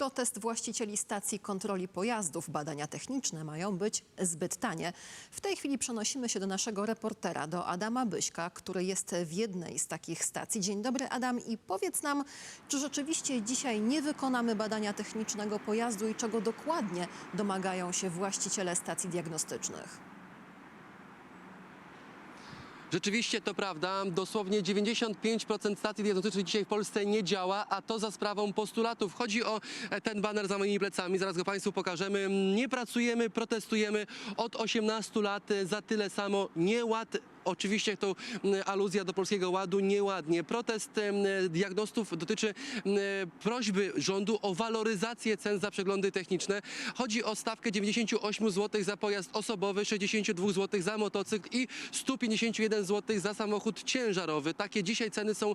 protest właścicieli stacji kontroli pojazdów. Badania techniczne mają być zbyt tanie. W tej chwili przenosimy się do naszego reportera, do Adama Byśka, który jest w jednej z takich stacji. Dzień dobry Adam i powiedz nam, czy rzeczywiście dzisiaj nie wykonamy badania technicznego pojazdu i czego dokładnie domagają się właściciele stacji diagnostycznych? Rzeczywiście to prawda. Dosłownie 95% stacji diagnostycznych dzisiaj w Polsce nie działa, a to za sprawą postulatów. Chodzi o e, ten baner za moimi plecami, zaraz go Państwu pokażemy. Nie pracujemy, protestujemy od 18 lat e, za tyle samo. Nieład Oczywiście to mm, aluzja do Polskiego Ładu nieładnie. Protest em, diagnostów dotyczy em, prośby rządu o waloryzację cen za przeglądy techniczne. Chodzi o stawkę 98 zł za pojazd osobowy, 62 zł za motocykl i 151 zł za samochód ciężarowy. Takie dzisiaj ceny są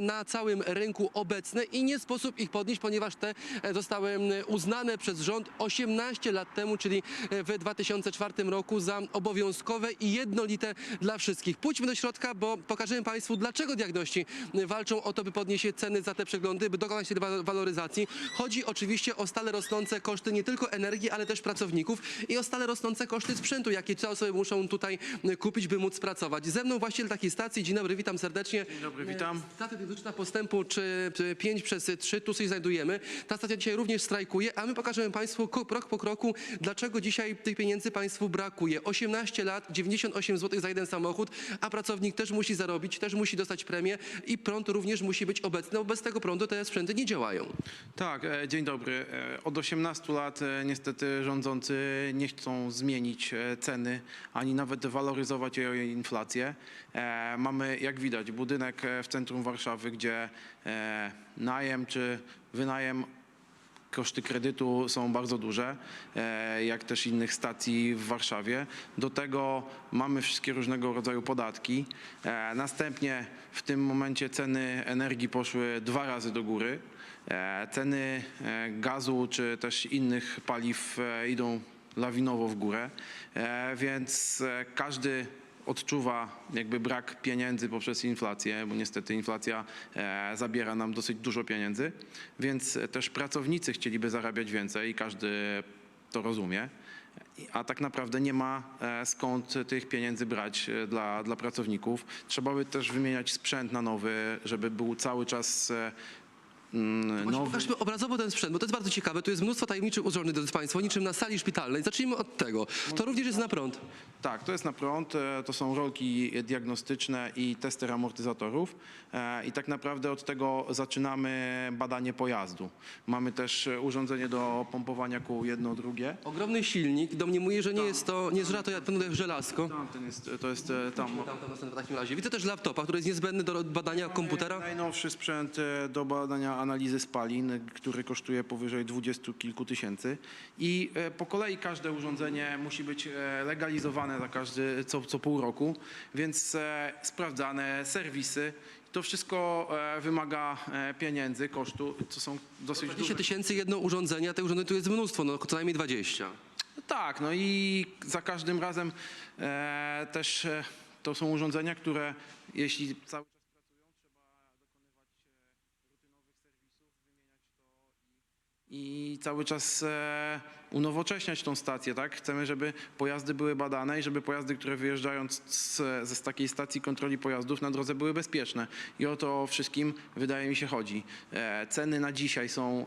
na całym rynku obecne i nie sposób ich podnieść, ponieważ te e, zostały uznane przez rząd 18 lat temu, czyli e, w 2004 roku za obowiązkowe i jednolite dla wszystkich. Pójdźmy do środka, bo pokażemy Państwu, dlaczego diagności walczą o to, by podnieść ceny za te przeglądy, by dokonać tej wa- waloryzacji. Chodzi oczywiście o stale rosnące koszty nie tylko energii, ale też pracowników i o stale rosnące koszty sprzętu, jakie te osoby muszą tutaj kupić, by móc pracować. Ze mną właściciel takiej stacji. Dzień dobry, witam serdecznie. Dzień dobry, witam. Stacja diagnostyczna postępu czy, czy 5 przez 3, tu się znajdujemy. Ta stacja dzisiaj również strajkuje, a my pokażemy Państwu krok po kroku, dlaczego dzisiaj tych pieniędzy Państwu brakuje. 18 lat, 98 zł za jeden samochód, a pracownik też musi zarobić, też musi dostać premię i prąd również musi być obecny, bo bez tego prądu te sprzęty nie działają. Tak, e, dzień dobry. E, Od 18 lat e, niestety rządzący nie chcą zmienić ceny, ani nawet waloryzować jej inflację. Mamy, jak widać, budynek w centrum Warszawy, gdzie najem czy wynajem Koszty kredytu są bardzo duże, e, jak też innych stacji w Warszawie. Do tego mamy wszystkie różnego rodzaju podatki. E, Następnie w tym momencie ceny energii poszły dwa razy do góry. E, Ceny gazu czy też innych paliw idą lawinowo w górę, więc każdy odczuwa jakby brak pieniędzy poprzez inflację, bo niestety inflacja e, zabiera nam dosyć dużo pieniędzy, więc też pracownicy chcieliby zarabiać więcej i każdy to rozumie. A tak naprawdę nie ma e, skąd tych pieniędzy brać e, dla, dla pracowników. Trzeba by też wymieniać sprzęt na nowy, żeby był cały czas Właśnie nowy. Pokażmy obrazowo ten sprzęt, bo to jest bardzo ciekawe. Tu jest mnóstwo tajemniczych urządzeń, drodzy Państwo, niczym na sali szpitalnej. Zacznijmy od tego. To również jest na prąd. Tak, to jest na prąd, e, to są rolki diagnostyczne i tester amortyzatorów e, i tak naprawdę od tego zaczynamy badanie pojazdu. Mamy też urządzenie do pompowania kół jedno, drugie. Ogromny silnik. Domniemuję, że nie jest to, nie zżera to jak żelazko. Tam, ten jest, to jest e, tam. Tam, tam w takim razie. Widzę też laptopa, który jest niezbędny do badania komputera. Najnowszy sprzęt do badania analizy spalin, e, który kosztuje powyżej dwudziestu kilku tysięcy. I e, po kolei każde urządzenie musi być e, legalizowane za każdy, co, co pół roku, więc e, sprawdzane, serwisy. To wszystko wymaga pieniędzy, kosztu, co są dosyć 20 duże. tysięcy jedno urządzenie, a tych urządzeń tu jest mnóstwo, no co najmniej 20. Tak, no i za każdym razem e, też e, to są urządzenia, które jeśli cały czas pracują, trzeba dokonywać e, rutynowych serwisów, wymieniać to i, cały czas e, unowocześniać tą stację, tak? Chcemy, żeby pojazdy były badane i żeby pojazdy, które wyjeżdżają z, z takiej stacji kontroli pojazdów na drodze były bezpieczne. I o to wszystkim wydaje mi się chodzi. E, ceny na dzisiaj są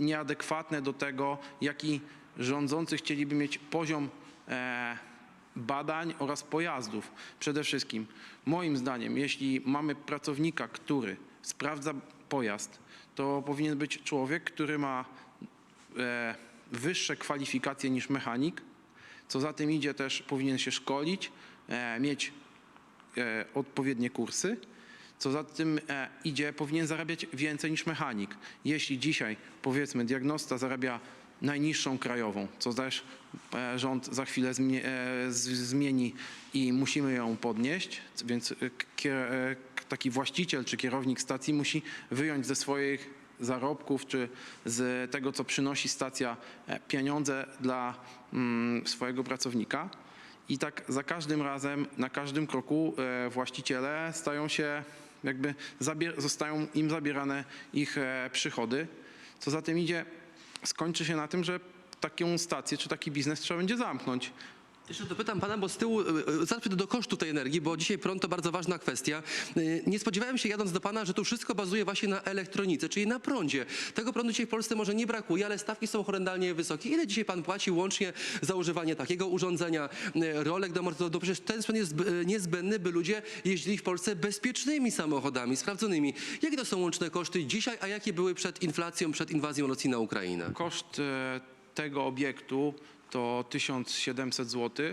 nieadekwatne do tego, jaki rządzący chcieliby mieć poziom e, badań oraz pojazdów. Przede wszystkim, moim zdaniem, jeśli mamy pracownika, który sprawdza pojazd, to powinien być człowiek, który ma e, wyższe kwalifikacje niż mechanik. Co za tym idzie, też powinien się szkolić, e, mieć e, odpowiednie kursy. Co za tym idzie, powinien zarabiać więcej niż mechanik. Jeśli dzisiaj, powiedzmy, diagnosta zarabia najniższą krajową, co też rząd za chwilę e, zmieni i musimy ją podnieść, więc e, e, taki właściciel czy kierownik stacji musi wyjąć ze swoich zarobków czy z tego, co przynosi stacja, pieniądze dla mm, swojego pracownika. I tak za każdym razem, na każdym kroku właściciele stają się jakby, zostają im zabierane ich przychody, co za tym idzie, skończy się na tym, że taką stację czy taki biznes trzeba będzie zamknąć. Jeszcze dopytam pana, bo z tyłu, y, zaraz przejdę do kosztu tej energii, bo dzisiaj prąd to bardzo ważna kwestia. Y, Nie spodziewałem się jadąc do pana, że tu wszystko bazuje właśnie na elektronice, czyli na prądzie. Tego prądu dzisiaj w Polsce może nie brakuje, ale stawki są horrendalnie wysokie. Ile dzisiaj pan płaci łącznie za używanie takiego urządzenia, rolek do amortyzatorów? Przecież ten sprzęt jest niezbędny, by ludzie jeździli w Polsce bezpiecznymi samochodami, sprawdzonymi. Jakie to są łączne koszty dzisiaj, a jakie były przed inflacją, przed inwazją Rosji na Ukrainę? Koszt e, tego obiektu to 1700 zł,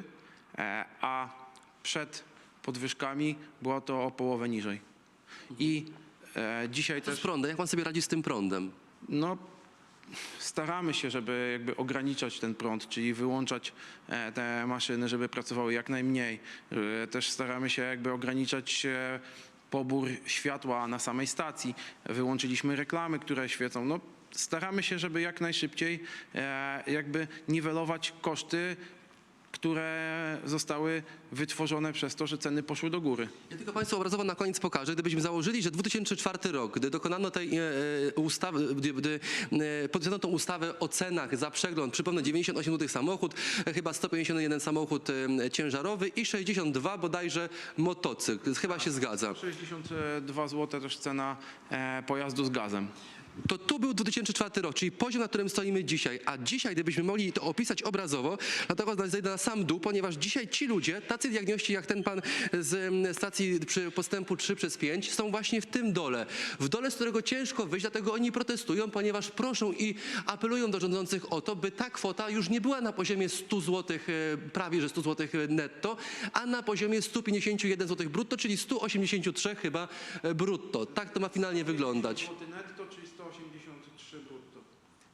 e, a przed podwyżkami było to o połowę niżej. I e, dzisiaj Co z też prądem? Jak pan sobie radzi z tym prądem? no, staramy się, żeby jakby ograniczać ten prąd, czyli wyłączać e, te maszyny, żeby pracowały jak najmniej. Też staramy się jakby ograniczać pobór światła na samej stacji. Wyłączyliśmy reklamy, które świecą. No, staramy się, żeby jak najszybciej e, jakby niwelować koszty, które zostały wytworzone przez to, że ceny poszły do góry. Ja tylko Państwu obrazowo na koniec pokażę. Gdybyśmy założyli, że 2004 rok, gdy dokonano tej e, e, ustawy, gdy, gdy podpisano tą ustawę o cenach za przegląd, przypomnę 98 zł samochód, chyba 151 samochód ciężarowy i 62 bodajże motocykl. Chyba się zgadza. 62 zł też cena pojazdu z gazem. To tu był 2004 rok, czyli poziom, na którym stoimy dzisiaj. A dzisiaj, gdybyśmy mogli to opisać obrazowo, dlatego zejdę na sam dół, ponieważ dzisiaj ci ludzie, tacy diagności jak ten pan z stacji przy postępu 3 przez 5, są właśnie w tym dole. W dole, z którego ciężko wyjść, dlatego oni protestują, ponieważ proszą i apelują do rządzących o to, by ta kwota już nie była na poziomie 100 zł, prawie że 100 zł netto, a na poziomie 151 zł brutto, czyli 183 chyba e, brutto. Tak to ma finalnie wyglądać. Netto, czyli 183 brutto.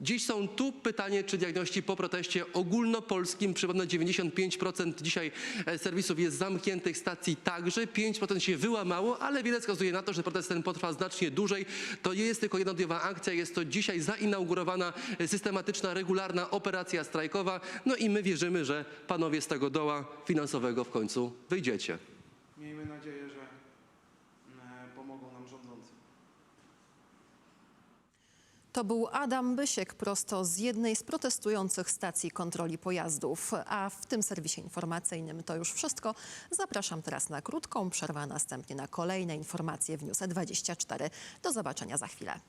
Dziś są tu pytanie, czy diagności po proteście ogólnopolskim, przypomnę 95% dzisiaj e, serwisów jest zamkniętych, stacji także, 5% się wyłamało, ale wiele wskazuje na to, że protest ten potrwa znacznie dłużej. To nie jest tylko jednodniowa akcja, jest to dzisiaj zainaugurowana e, systematyczna, regularna operacja strajkowa. No i my wierzymy, że panowie z tego doła finansowego w końcu wyjdziecie. Miejmy nadzieję, że e, pomogą nam rządzący. To był Adam Bysiek prosto z jednej z protestujących stacji kontroli pojazdów. A w tym serwisie informacyjnym to już wszystko. Zapraszam teraz na krótką przerwę, a następnie na kolejne informacje w News 24. Do zobaczenia za chwilę.